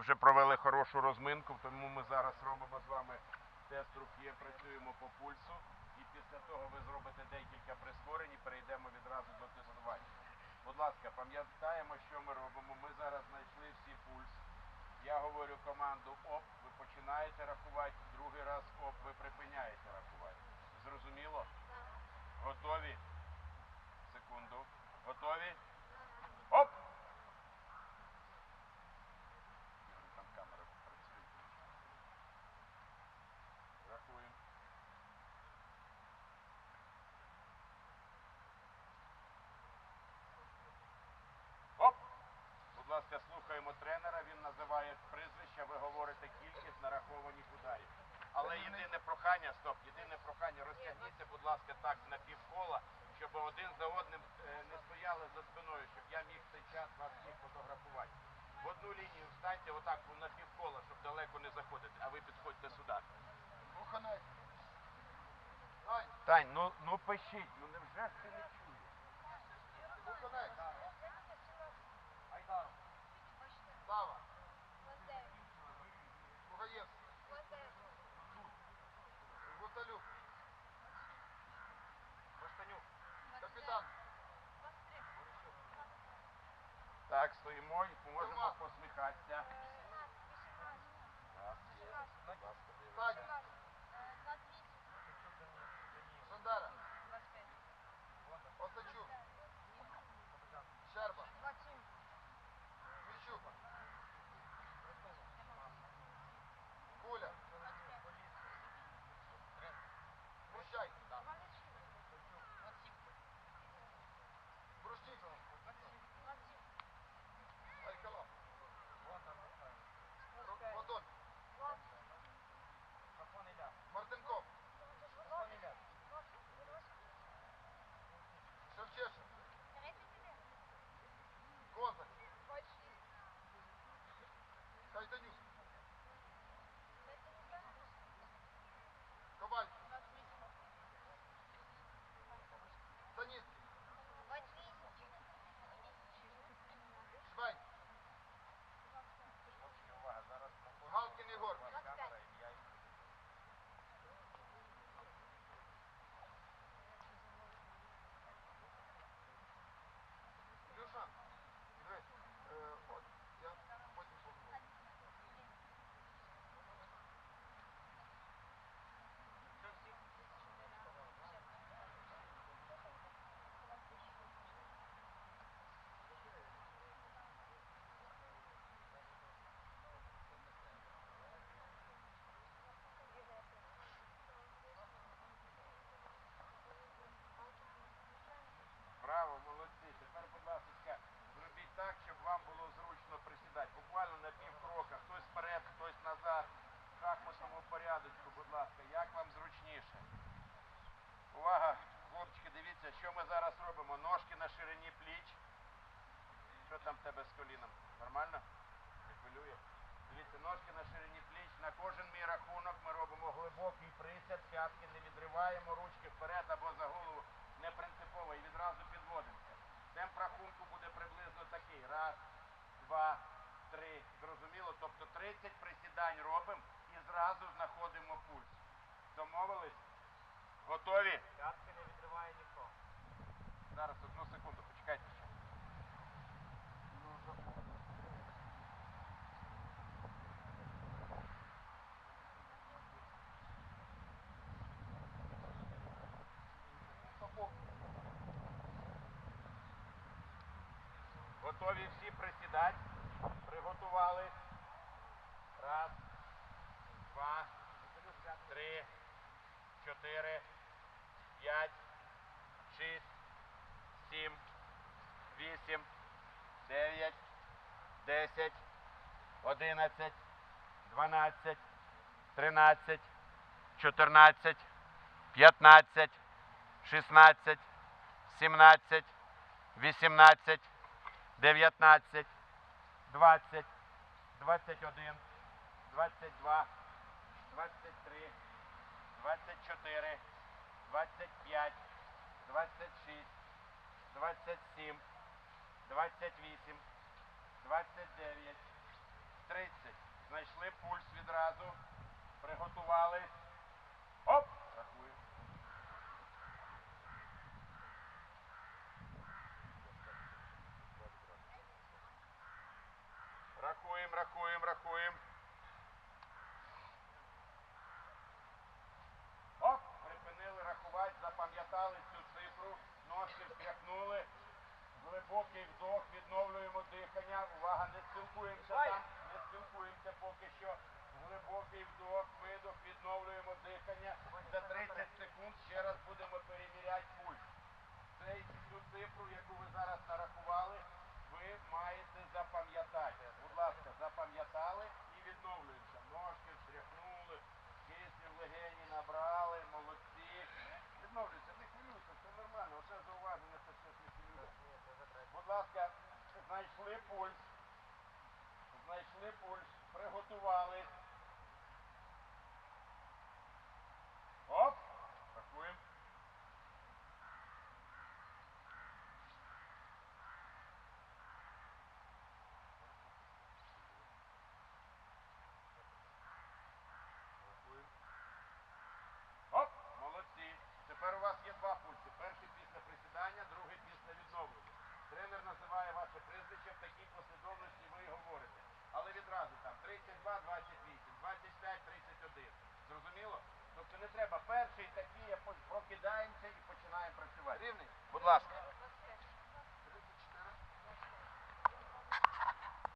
вже провели хорошу розминку, тому ми зараз робимо з вами тест руки, працюємо по пульсу. І після того ви зробите декілька прискорень і перейдемо відразу до тестування. Будь ласка, пам'ятаємо, що ми робимо. Ми зараз знайшли всі пульс. Я говорю команду ОП, ви починаєте рахувати, другий раз ОП, ви припиняєте рахувати. Зрозуміло? Готові? Секунду. Готові? Оп! Там камера працює. Рахуємо. Оп! Будь ласка, слухаємо тренера. Він називає прізвища, ви говорите кількість нарахованих ударів. Але єдине прохання, стоп, єдине прохання, розтягніться, будь ласка, так на півкола, щоб один за одним е, не стояли за спиною, щоб я міг цей час вас всіх фотографувати. В одну лінію встаньте отак на півкола, щоб далеко не заходити, а ви підходьте сюди. Тань, ну, ну пишіть, ну невже ж ти не чуєш? Так, стоїмо і можемо посміхатися. Так, є. Там в тебе з коліном? Нормально? Не хвилює? Дивіться, ножки на ширині пліч. На кожен мій рахунок ми робимо глибокий присяд, п'ятки не відриваємо, ручки вперед або за голову. Не принципово і відразу підводимося. Темп рахунку буде приблизно такий. Раз, два, три. Зрозуміло? Тобто 30 присідань робимо і зразу знаходимо пульс. Домовились? Готові? П'ятки не відриває ніхто. Зараз одну секунду, почекайте Готові всі присідати? Приготувались. Раз, два, три, чотири, п'ять, шість, сім, вісім, дев'ять, десять, одинадцять, дванадцять, тринадцять, чотирнадцять, п'ятнадцять, шістнадцять, сімнадцять, вісімнадцять, дев'ятнадцять, двадцять, двадцять один, двадцять два, двадцять три, двадцять чотири, двадцять п'ять, двадцять шість, двадцять пульс, знайшли пульс, приготували. не треба. Перший такий, прокидаємося і починаємо працювати. Рівний? Будь ласка.